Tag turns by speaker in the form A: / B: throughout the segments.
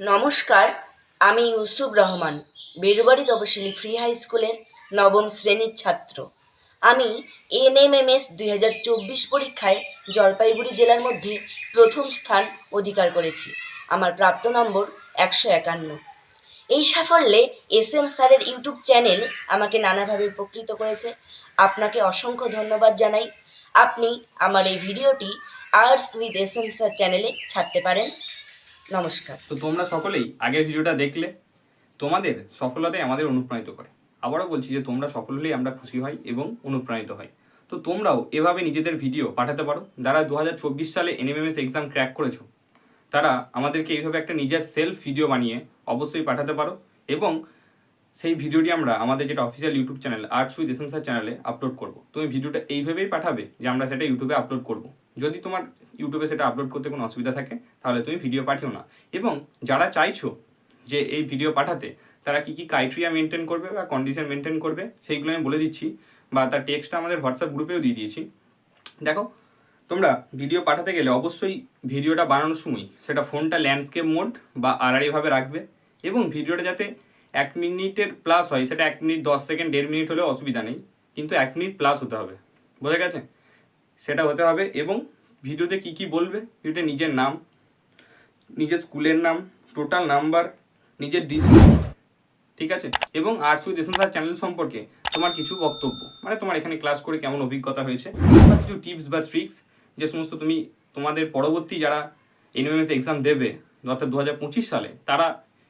A: নমস্কার, আমি ইউসুফ রহমান বেরুবাড়ি তপশিলি free high স্কুলের নবম শ্রেণির ছাত্র। আমি এনএমএমএস দুই হাজার চব্বিশ পরীক্ষায় জলপাইগুড়ি জেলার মধ্যে প্রথম স্থান অধিকার করেছি। আমার প্রাপ্ত নম্বর একশো একান্ন। এই সাফল্যে এস এম স্যারের ইউটিউব চ্যানেল আমাকে নানাভাবে উপকৃত করেছে। আপনাকে অসংখ্য ধন্যবাদ জানাই। আপনি আমার এই ভিডিওটি arts with S M sir চ্যানেলে ছাড়তে পারেন। নমস্কার।
B: তো তোমরা সকলেই আগের ভিডিওটা দেখলে, তোমাদের সফলতাই আমাদের অনুপ্রাণিত করে। আবারও বলছি যে তোমরা সফল হলেই আমরা খুশি হই এবং অনুপ্রাণিত হই। তো তোমরাও এভাবে নিজেদের ভিডিও পাঠাতে পারো। যারা দু হাজার চব্বিশ সালে এনএমএমএস এক্সাম ক্র্যাক করেছ, তারা আমাদেরকে এইভাবে একটা নিজের সেলফ ভিডিও বানিয়ে অবশ্যই পাঠাতে পারো এবং সেই ভিডিওটি আমরা আমাদের যেটা official YouTube channel arts with S M sir চ্যানেলে আপলোড করব। তুমি ভিডিওটা এইভাবেই পাঠাবে যে আমরা সেটা ইউটিউবে আপলোড করব। যদি তোমার ইউটিউবে সেটা আপলোড করতে কোনো অসুবিধা থাকে, তাহলে তুমি ভিডিও পাঠিও না। এবং যারা চাইছো যে এই ভিডিও পাঠাতে, তারা কি কি ক্রাইটেরিয়া মেনটেন করবে বা কন্ডিশন মেনটেন করবে, সেইগুলো আমি বলে দিচ্ছি বা তার টেক্সটটা আমাদের হোয়াটসঅ্যাপ গ্রুপেও দিয়ে দিয়েছি। দেখো, তোমরা ভিডিও পাঠাতে গেলে অবশ্যই ভিডিওটা বানানোর সময় সেটা ফোনটা ল্যান্ডস্কেপ মোড বা আড়াআড়িভাবে রাখবে এবং ভিডিওটা যাতে এক মিনিটের প্লাস হয়, সেটা এক মিনিট, দশ সেকেন্ড, দেড় মিনিট হলেও অসুবিধা নেই, কিন্তু এক মিনিট প্লাস হতে হবে। বোঝা গেছে? সেটা হতে হবে এবং ভিডিওতে কি কি বলবে? ভিডিওতে নিজের নাম, নিজের স্কুলের নাম টোটাল নাম্বার নিজের ডিস্ট্রিক্ট ঠিক আছে? এবং আর্টস উইথ এসেন্সার চ্যানেল সম্পর্কে তোমার কিছু বক্তব্য। মানে তোমার এখানে ক্লাস করে কেমন অভিজ্ঞতা হয়েছে, বা কিছু টিপস বা ট্রিক্স যে সমস্ত তুমি তোমাদের পরবর্তী যারা এনএমএস এক্সাম দেবে, অর্থাৎ দু হাজার পঁচিশ সালে, তারা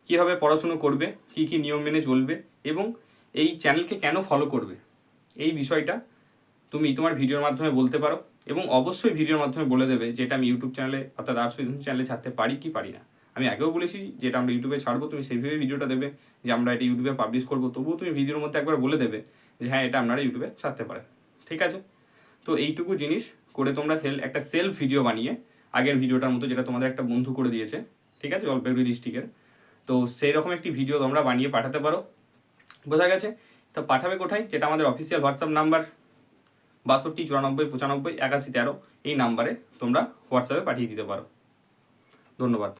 B: কীভাবে পড়াশুনো করবে, কী কী নিয়ম মেনে চলবে, এবং এই চ্যানেলকে কেন ফলো করবে? এই বিষয়টা তুমি তোমার ভিডিওর মাধ্যমে বলতে পারো। এবং অবশ্যই ভিডিওর মাধ্যমে বলে দেবে যেটা আমি ইউটিউব চ্যানেলে অর্থাৎ আর্টস উইথ চ্যানেলে ছাড়তে পারি কি পারি না। আমি আগেও বলেছি যেটা আমরা ইউটিউবে ছাড়বো, তুমি সেইভাবে ভিডিওটা দেবে যে আমরা এটা ইউটিউবে পাবলিশ করব। তবুও তুমি ভিডিওর মধ্যে একবার বলে দেবে যে হ্যাঁ এটা আপনারা ইউটিউবে ছাড়তে পারেন। ঠিক আছে? তো এইটুকু জিনিস করে তোমরা সেল একটা সেলফ ভিডিও বানিয়ে আগের ভিডিওটার মতো যেটা তোমাদের একটা বন্ধু করে দিয়েছে, ঠিক আছে? জলপাইগুড়ি ডিস্ট্রিক্টের তো সেই রকম একটি ভিডিও তোমরা বানিয়ে পাঠাতে পারো। বোঝা গেছে? তো পাঠাবে কোথায়? যেটা আমাদের অফিসিয়াল হোয়াটসঅ্যাপ নাম্বার বাষট্টি চুরানব্বই পঁচানব্বই একাশি তেরো এই নাম্বারে তোমরা হোয়াটসঅ্যাপে পাঠিয়ে দিতে পারো। ধন্যবাদ।